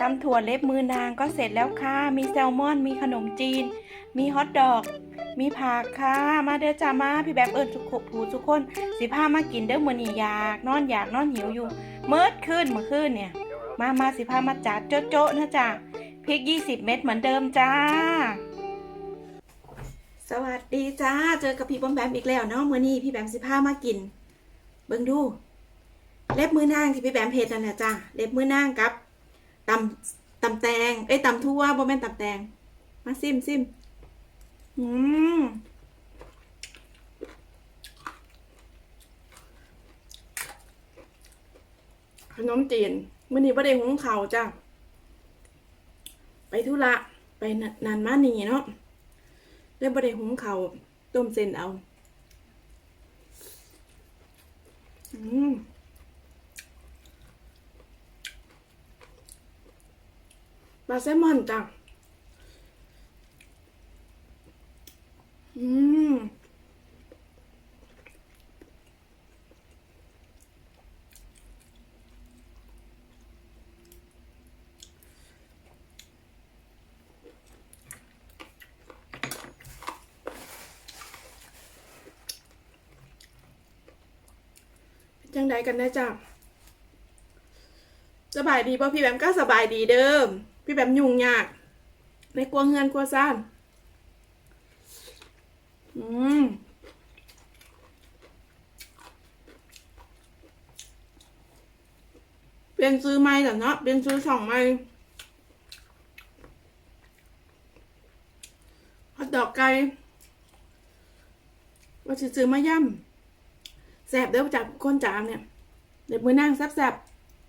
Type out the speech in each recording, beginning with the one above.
ตำถั่วเล็บมือนางก็เสร็จแล้วค่ะ มีแซลมอน มีขนมจีน มีฮอทดอก มีผักค่ะ มาเด้อจ้ามา พี่แบบเอิญทุกผูทุกคน สิพามากินเด้อมือนี้อยาก นอนอยากนอนหิวอยู่ เมิดขึ้นเมื่อคืนเนี่ย มามาสิพามาจัดโจ๊ะๆนะจ้าพริก 20 เม็ดเหมือนเดิมจ้า สวัสดีจ้า เจอกับพี่บอมแบมอีกแล้วเนาะมื้อนี้พี่แบมสิพามากิน เบิ่งดู เล็บมือนางที่พี่แบมเฮ็ดนั่นแหละจ้า เล็บมือนางกับ ตำตำแตง เอ้ยตำทั่วบ่แม่นตำแตง มาซิมซิมอืมขนมจีนมื้อนี้บ่ได้หุงเขาจ้าไปธุระ ไปนานมานี่เนาะเลยบ่ได้หุงเขาต้มเส้นเอา อืม ปลาแซลมอนจ้ะอืมจังใดกันนะจ้ะสบายดีป่ะพี่แบมก็สบายดีเดิม พี่แบมยุ่งยาก ในกลัวเงินกลัวซ่านอืมเปลี่ยนซื้อใหม่แต่เนาะเปลี่ยนซื้อช่องใหม่ฮอตดอกไก่ว่าจะซื้อมาย่ำแสบเด้อจากคนจามเนี่ย เดี๋ยวมือนั่งแซบ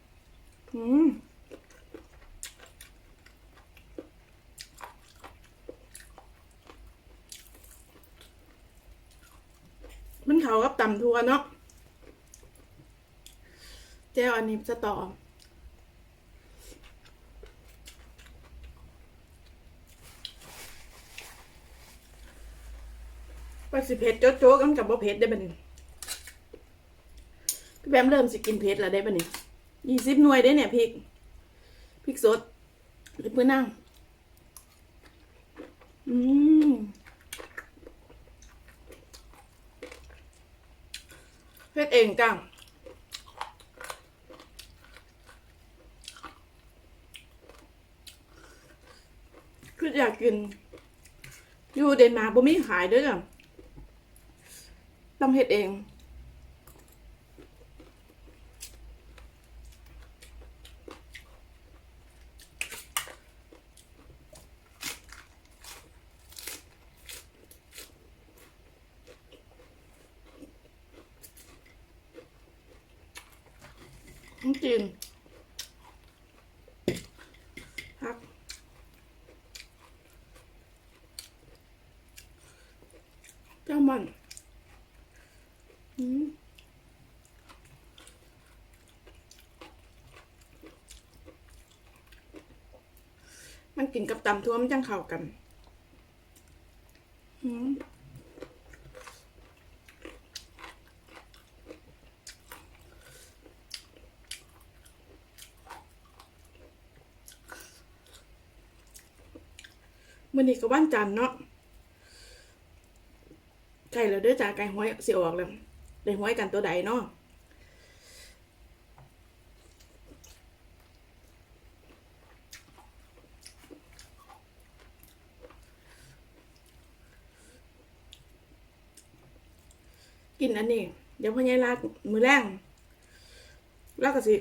ๆอืม เขากับตำทัวเนาะแจ้วอันนี้จะต่อไปสิเผ็ดโจ๊ะโจ๊ะกันกับบ่เผ็ดได้บัดนี้พี่แบมเริ่มสิกินเผ็ดแล้วได้บัดนี้ยี่สิบหน่วยได้เนี่ยพริกพริกสดหรือเพื่อนั่งอืม เฮ็ดเองจ้ะคืออยากกิน อยู่เดนมาร์กบ่มีขายด้วยจ้ะต้องเฮ็ดเอง จริงครับเจ้ามันอืมมัน กินกับตำทั่วมันจังเข้ากันอืมมื่อนี้ก็วันจันทร์เนาะไก่แล้วเด้อจ้าไก่ห้อยเสิออกแล้วได้ห้อยกันตัวใดเนาะ อันนี้ เดี๋ยวพ่อใหญ่ลาดมือแรงลากกระสิ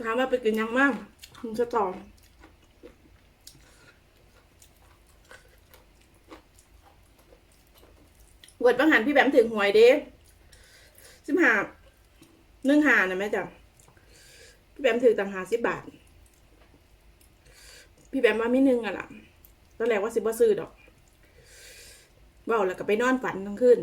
ถามว่าไปกินยังมั่งมึงจะต่อเวิร์ดบางหันพี่แบมถึงหวยเด้สิบหาหนึ่งหานะแม่จ้ะพี่แบมถือต่างหาสิบบาท พี่แบมว่าไม่นึ่งอะล่ะตอนแรกว่าสิบว่าซื้อดอก ว่าแล้วก็ไปนอนฝันทั้งคืน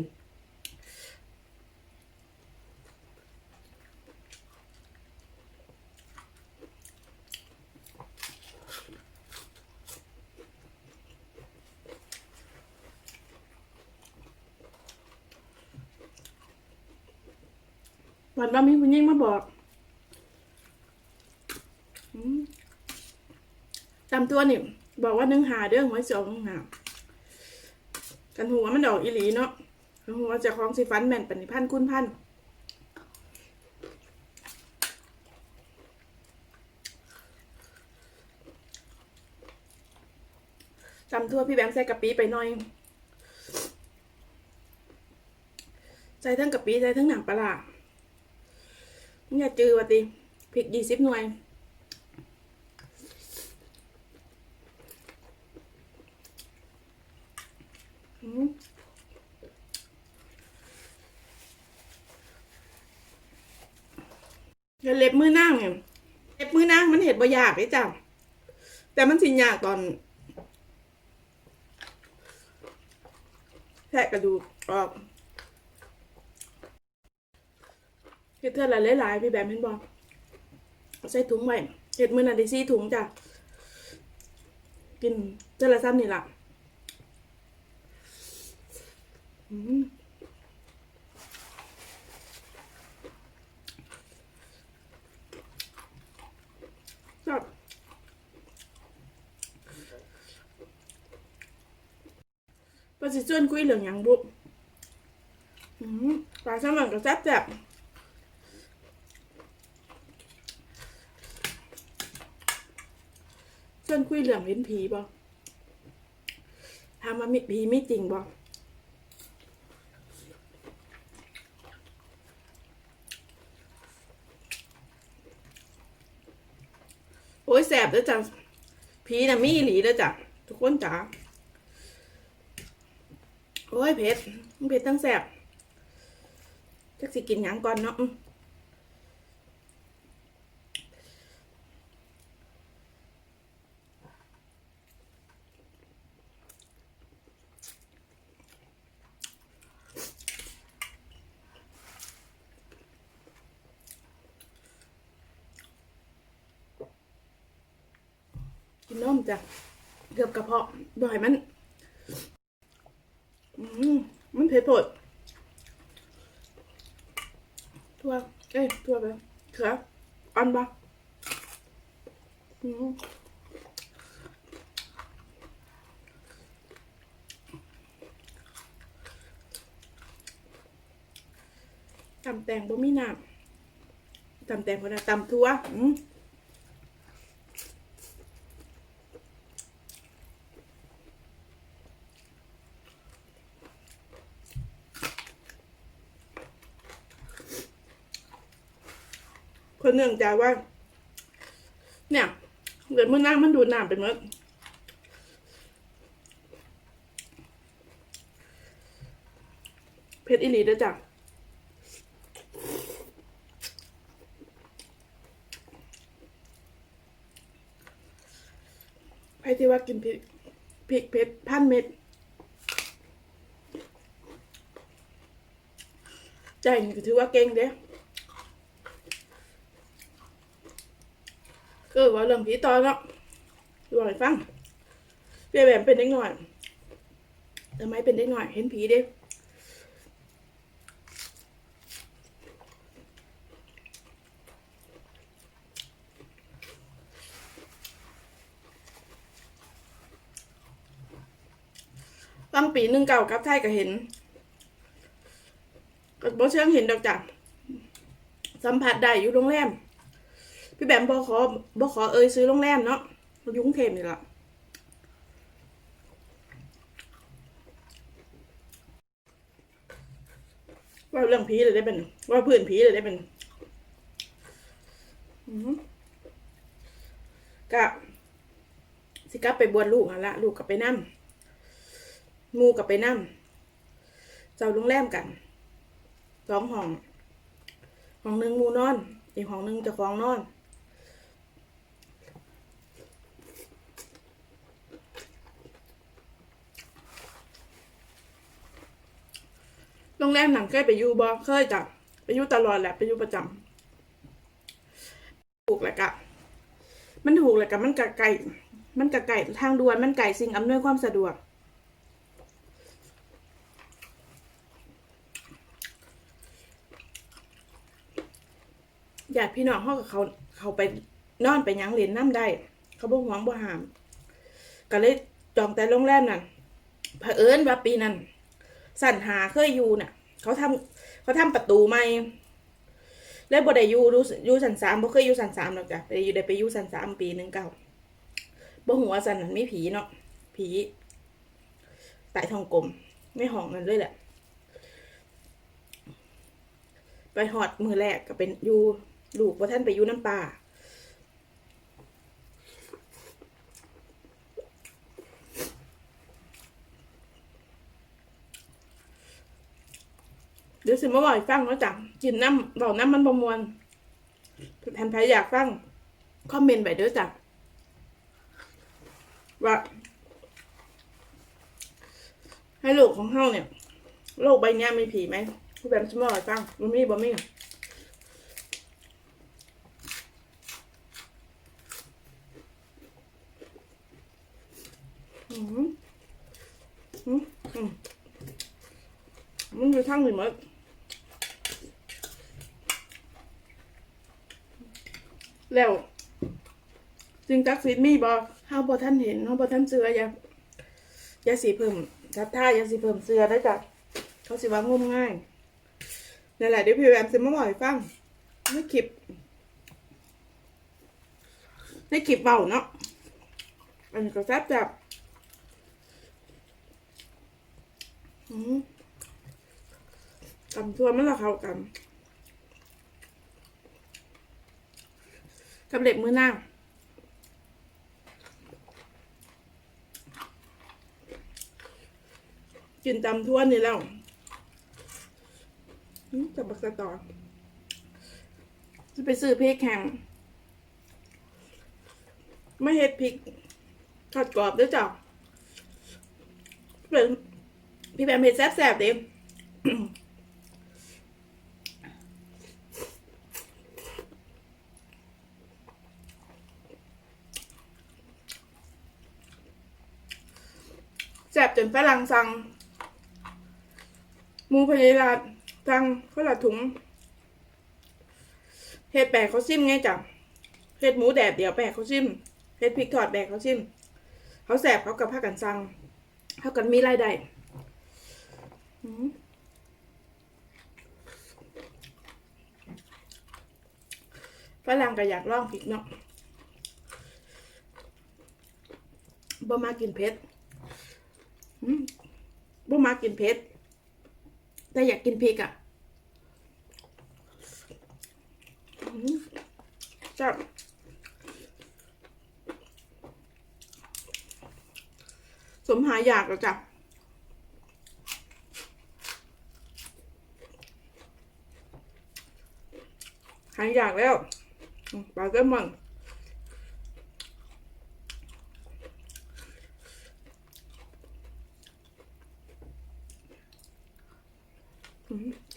วันว่ามีผู้หญิงมาบอกอืมตำตัวนี่บอกว่านึ่งหาเด้อหวยสองหา กันหัวมันดอกอีหลีเนาะกันหัวจะคล้องสีฟันแม่นปณิพันธ์คุณพันธ์ตำทั่วพี่แบมใส่กะปิไปหน่อย ใส่ทั้งกะปิใส่ทั้งหนังปลาร้าอย่าจือวะติพริกยี่สิบหน่วย อืมแล้วเล็บมือนั่งเนี่ยเล็บมือนั่งมันเห็ดบ่ยากเลยจ้ะแต่มันสิยากตอนแทะกระดูกออกเห็ดเท่าไรหลายๆพี่แบบเห็นบอกใส่ถุงไว้เห็ดมือนาดิซี่ถุงจ้ะกินเท่าไรซ้ำนี่ละ อืมชอบประสิชวนคุยเรื่องหยังบุอืมปลาแซลมอนก็แซ่บแซ่บชวนคุยเรื่องเห็นผีบ่ถามามีผีไมีจริงบ่ โอ้ยแล้วจ้ะผีน่ะมีหลีเล้วจ้ะทุกคนจ้าโอ้ยเผ็ดเผ็ดตั้งแสบจักสิกินหยังก่อนเนาะ กินนมจ้ะเกือบกระเพาะบ่อยมันมันเผ็ดโผดทั่วเอ้ยทั่วไปเขืออ่อนปะอืมตำแตงบ่มีน้ำตำแตงพอได้ตำทั่วอืม คนเนื่องจากว่า เนี่ยเดี๋ยวมื่อนั่งมันดูดน้ำไปหมดเพชรอิลีด้วยจ้ะใครที่ว่ากินพริกพริกเพชรพันเม็ดใจนี่ก็ถือว่าเก่งเด้ ก็ว่าเรื่องผีตอนเนาะดูให้ฟังเปียแบบเป็นเด็กหน่อยทำไมเป็นเด็กหน่อย เห็นผีเด้ตั้งปีหนึ่งเก่ากับไทยก็เห็นก็บ่เชิงเห็นดอกจ้ะสัมผัสได้อยู่โรงแรม พี่แบมบอขอบอขอเอยซื้อโรงแรมเนาะอยุ่กรุงเทพนี่แหละว่าเรื่องผีเลยได้เป็น ว่าเพื่อนผีเลยได้เป็นกะสิกลับไปบวชลูกหั่นละลูกกลับไปนั่หมูกลับไปนั่เจ้าโรงแรมกันสองห้องห้องหนึ่งมูนอน อีกห้องหนึ่งจะคล้องนอน โรงแรมหนังเคยไปอยู่บ่เคยจ้ะไปอยู่ตลอดแหละไปอยู่ประจำถูกแหละกะ มันถูกแหละกะมันกะไก่มันกะไก่ทางด่วนมันไก่สิ่งอำนวยความสะดวก อยากพี่น้องเขากับเขาเขาไปนอนไปยังเหรียญน้ำได้ เขาบ่หวงบ่หาม ก็เลยจองแต่โรงแรมนั่นเผอิญว่าปีนั้นสั่นหาเคยอยู่น่ะ เขาทำเขาทำประตูใหม่แล้วบ่ได้อยู่รู้อยู่สันสามบ่เคยอยู่สันสามหรอกจ้ะไปอยู่ได้ไปอยู่สันสามปีหนึ่งเก่าบ่หัวสันนั้นมีผีเนาะผีตายทองกลมไม่ห้องนั่นเลยแหละ ไปหอดมือแรกก็เป็นอยู่ลูกว่าท่านไปอยู่น้ำปลา เดี๋ยวสิมาบ่อยฟังแล้วจังกินน้ำบอกน้ำมันประมวลแทนใครอยากฟังคอมเมนต์ไปเด้อจ้ะว่าให้ลูกของเฮาเนี่ย โลกใบเนี้ยมีผีไหมผู้แบบสมอให้ฟังบ่มีบ่มีอืมอืมอืมมันอยู่ทั้งนี่หมด แล้วจึงจักสิมีบ่เฮาบ่ท่านเห็นเฮาบ่ท่านเชื่ออย่าอย่าสิเพิ่มทับท่าอย่าสิเพิ่มเชื่อได้จ้ะเขาสิว่างมง่ายนั่นแหละเดี๋ยวพี่แอมจะมาบอกให้ฟังในคลิปในคลิปเบาเนาะอันนี้ก็แซ่บจับอืมกำทัวมันละเขากำ กำเล็บมือนั่ง กินตำทั่วนี่แล้วจับบักสะตอจะไปซื้อพริกแข็งไม่เฮ็ดพริกทอดกรอบด้วยจ้ะเป็นพี่แบมเฮ็ดแซ่บๆเด้ แซ่บจนฝรั่งสั่งหมูพยาลาดสั่งคนละถุงเฮ็ดแปะเขาซิมไงจ้ะเฮ็ดหมูแดดเดี๋ยวแปะเขาซิมเฮ็ดพริกทอดแบกเขาซิม เขาแสบเขากับผ้ากันสั่งเขากันมีรายได้ฝรั่งก็อยากลองพริกเนาะบ่มากินเผ็ด บ่มากินเผ็ด แต่อยากกินพริกอะอืมจับสมหาอยากแล้วจ้ะหายอยากแล้วปลาแซลมอน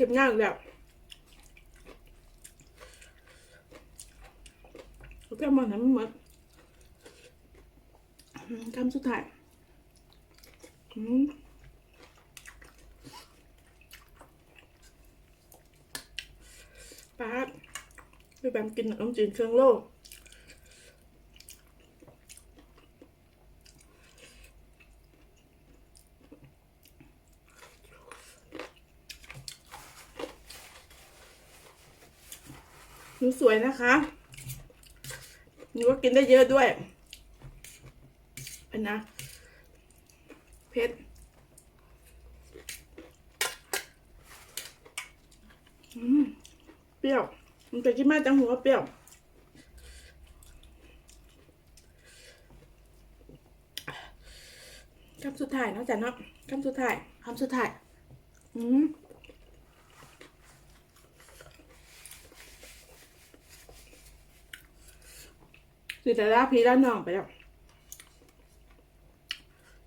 อืมเก็บง่ายแล้วโอเคมันนั้นมันหมดอืมคำสุดท้ายป้าไปแบมกินขนมจีนเครื่องโลก สวยนะคะหนูก็กินได้เยอะด้วยนนะ เพชรเปรี้ยว มันจะกินมาจังหัวเปรี้ยว คำสุดท้ายเนาะจ๊ะเนาะคำสุดท้ายคำสุดท้าย อืม คือแต่ละพี่ละน้องไปแล้ว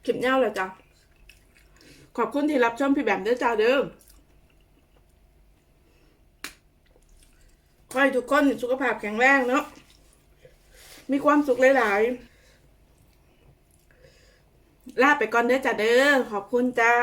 คลิปเน่าแล้วจ้ะขอบคุณที่รับชมพี่แบมเด้อจ้าเด้อขอให้ทุกคนสุขภาพแข็งแรงเนาะมีความสุขหลายๆลาไปก่อนเด้อจ้าเด้อขอบคุณจ้า